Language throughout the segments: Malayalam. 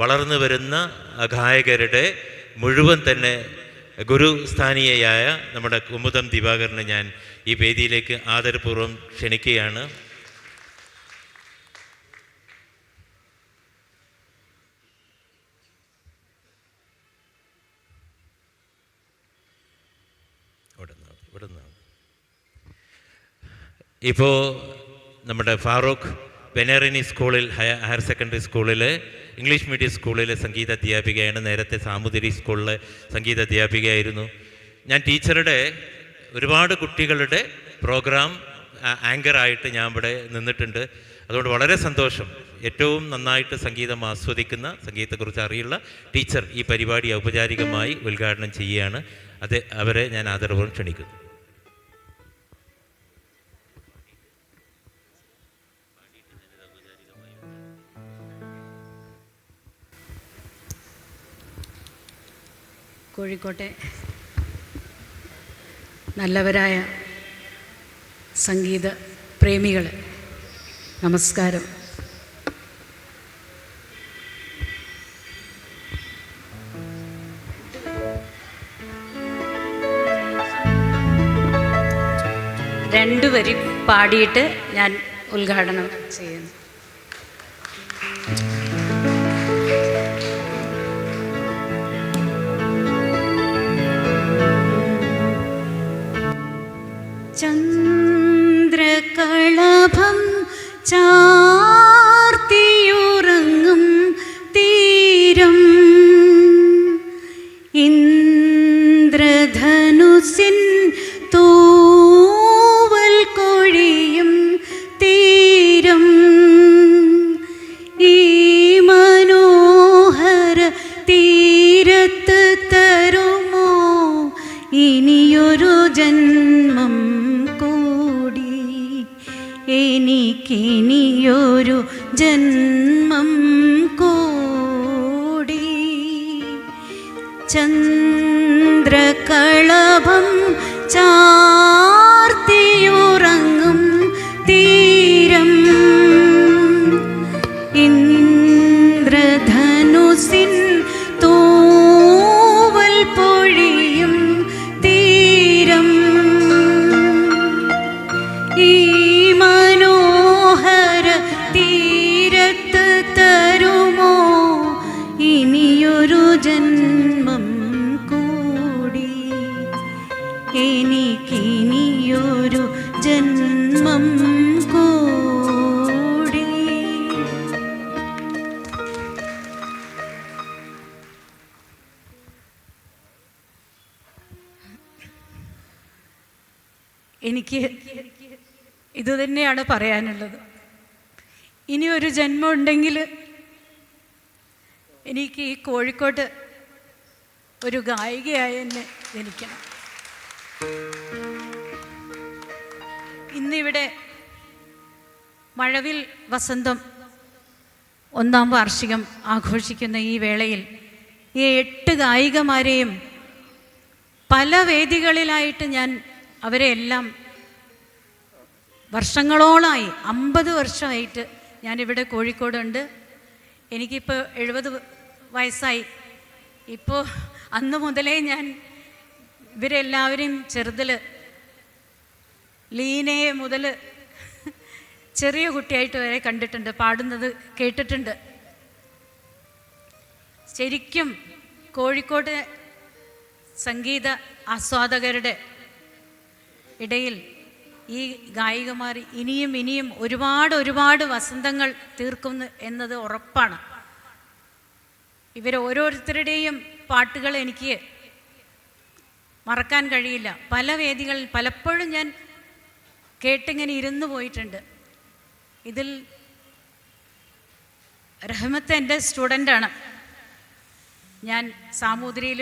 വളർന്നു വരുന്ന ഗായകരുടെ മുഴുവൻ തന്നെ ഗുരുസ്ഥാനീയയായ നമ്മുടെ കുമുദം ദിവാകരനെ ഞാൻ ഈ വേദിയിലേക്ക് ആദരപൂർവം ക്ഷണിക്കുകയാണ്. ഇപ്പോൾ നമ്മുടെ ഫാറൂഖ് ബെനറിനി സ്കൂളിൽ ഹയർ സെക്കൻഡറി സ്കൂളിൽ ഇംഗ്ലീഷ് മീഡിയം സ്കൂളിലെ സംഗീത അധ്യാപികയാണ്. നേരത്തെ സാമൂതിരി സ്കൂളിലെ സംഗീത അധ്യാപികയായിരുന്നു. ഞാൻ ടീച്ചറുടെ ഒരുപാട് കുട്ടികളുടെ പ്രോഗ്രാം ആങ്കറായിട്ട് ഞാൻ ഇവിടെ നിന്നിട്ടുണ്ട്. അതുകൊണ്ട് വളരെ സന്തോഷം. ഏറ്റവും നന്നായിട്ട് സംഗീതം ആസ്വദിക്കുന്ന സംഗീതത്തെക്കുറിച്ച് അറിയുള്ള ടീച്ചർ ഈ പരിപാടി ഔപചാരികമായി ഉദ്ഘാടനം ചെയ്യുകയാണ്. അത് അവരെ ഞാൻ ആദരപൂർവം ക്ഷണിക്കുന്നു. കോഴിക്കോട്ടെ. നല്ലവരായ സംഗീത പ്രേമികൾ നമസ്കാരം. രണ്ടു വരി പാടിയിട്ട് ഞാൻ ഉദ്ഘാടനം ചെയ്യുന്നു. 안. എനിക്കിനിയൊരു ജന്മം കൂടി. ചന്ദ്രകളഭം ചാർത്തിയുറങ്ങും ജന്മം കൂടി. എനിക്ക് ഇതുതന്നെയാണ് പറയാനുള്ളത്. ഇനി ഒരു ജന്മം ഉണ്ടെങ്കിൽ എനിക്ക് ഈ കോഴിക്കോട്ട് ഒരു ഗായികയായി എന്നെ ജനിക്കണം. ഇന്നിവിടെ മഴവിൽ വസന്തം ഒന്നാം വാർഷികം ആഘോഷിക്കുന്ന ഈ വേളയിൽ ഈ എട്ട് ഗായികമാരെയും പല വേദികളിലായിട്ട് ഞാൻ അവരെ എല്ലാം വർഷങ്ങളോളമായി അമ്പത് വർഷമായിട്ട് ഞാനിവിടെ കോഴിക്കോടുണ്ട്. എനിക്കിപ്പോൾ എഴുപത് വയസ്സായി. ഇപ്പോൾ അന്ന് മുതലേ ഞാൻ ഇവരെല്ലാവരെയും ചെറുതിൽ ലീനയെ മുതൽ ചെറിയ കുട്ടിയായിട്ട് വരെ കണ്ടിട്ടുണ്ട് പാടുന്നത് കേട്ടിട്ടുണ്ട്. ശരിക്കും കോഴിക്കോട് സംഗീത ആസ്വാദകരുടെ ഇടയിൽ ഈ ഗായികമാർ ഇനിയും ഇനിയും ഒരുപാട് ഒരുപാട് വസന്തങ്ങൾ തീർക്കുന്നു എന്നത് ഉറപ്പാണ്. ഇവർ ഓരോരുത്തരുടെയും പാട്ടുകൾ എനിക്ക് മറക്കാൻ കഴിയില്ല. പല വേദികളിൽ പലപ്പോഴും ഞാൻ കേട്ടിങ്ങനെ ഇരുന്നു പോയിട്ടുണ്ട്. ഇതിൽ റഹ്മത്ത് എന്റെ സ്റ്റുഡന്റാണ് ഞാൻ സാമൂതിരിയിൽ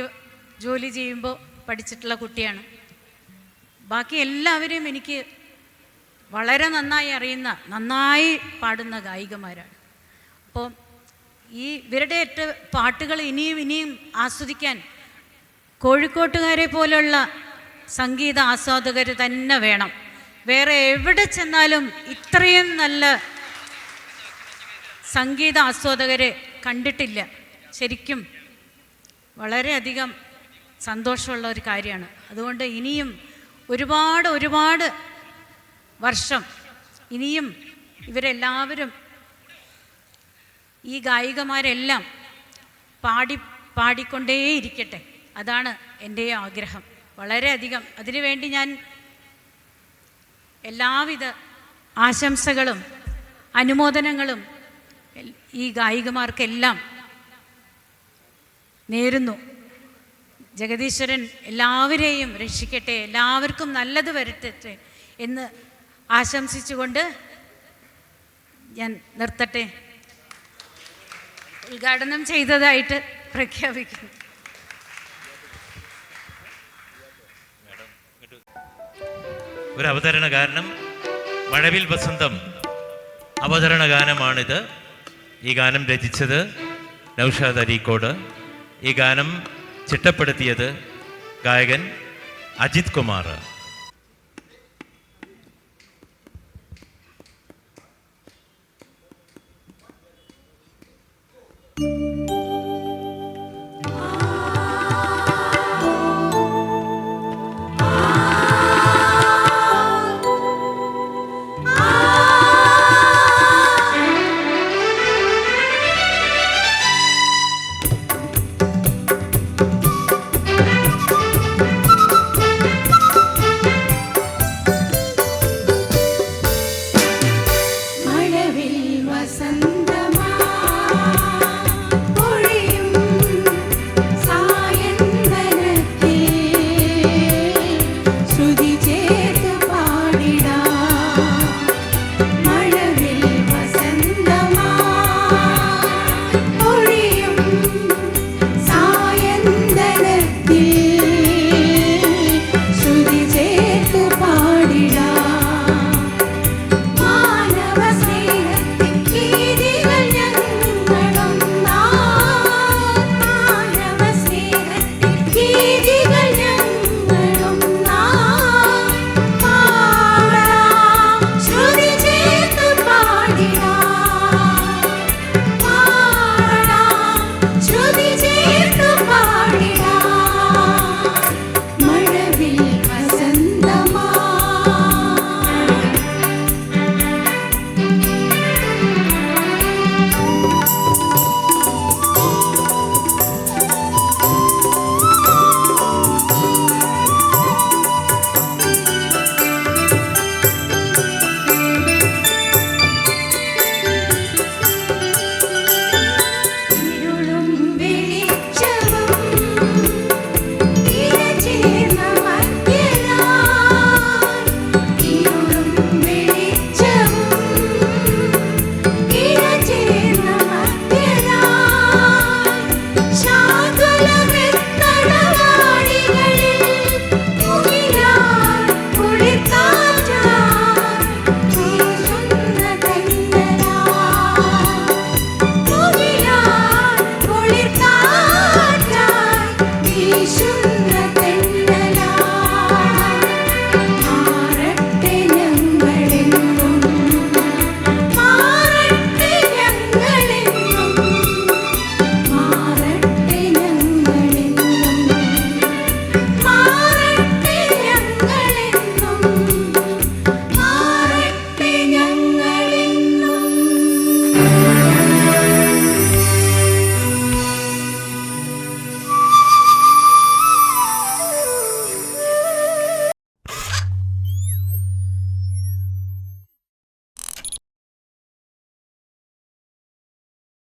ജോലി ചെയ്യുമ്പോൾ പഠിച്ചിട്ടുള്ള കുട്ടിയാണ്. ബാക്കി എല്ലാവരെയും എനിക്ക് വളരെ നന്നായി അറിയുന്ന നന്നായി പാടുന്ന ഗായികമാരാണ്. അപ്പോൾ ഈ ഇവരുടെ ഏറ്റ പാട്ടുകൾ ഇനിയും ഇനിയും ആസ്വദിക്കാൻ കോഴിക്കോട്ടുകാരെ പോലുള്ള സംഗീത ആസ്വാദകർ തന്നെ വേണം. വേറെ എവിടെ ചെന്നാലും ഇത്രയും നല്ല സംഗീത ആസ്വാദകരെ കണ്ടിട്ടില്ല. ശരിക്കും വളരെയധികം സന്തോഷമുള്ള ഒരു കാര്യമാണ്. അതുകൊണ്ട് ഇനിയും ഒരുപാട് ഒരുപാട് വർഷം ഇനിയും ഇവരെല്ലാവരും ഈ ഗായികമാരെല്ലാം പാടി പാടിക്കൊണ്ടേയിരിക്കട്ടെ. അതാണ് എന്റെ ആഗ്രഹം വളരെയധികം. അതിനുവേണ്ടി ഞാൻ എല്ലാവിധ ആശംസകളും അനുമോദനങ്ങളും ഈ ഗായികമാർക്കെല്ലാം നേരുന്നു. ജഗദീശ്വരൻ എല്ലാവരെയും രക്ഷിക്കട്ടെ എല്ലാവർക്കും നല്ലത് വരട്ടെ എന്ന് ആശംസിച്ചുകൊണ്ട് ഞാൻ നിർത്തട്ടെ. ഉദ്ഘാടനം ചെയ്തതായിട്ട് പ്രഖ്യാപിക്കുന്നു. ഒരു അവതരണ ഗാനം മഴവിൽ വസന്തം അവതരണ ഗാനമാണിത്. ഈ ഗാനം രചിച്ചത് നൗഷാദ് അരീക്കോട്. ഈ ഗാനം ചിട്ടപ്പെടുത്തിയത് ഗായകൻ Ajith Kumar. Truth be told.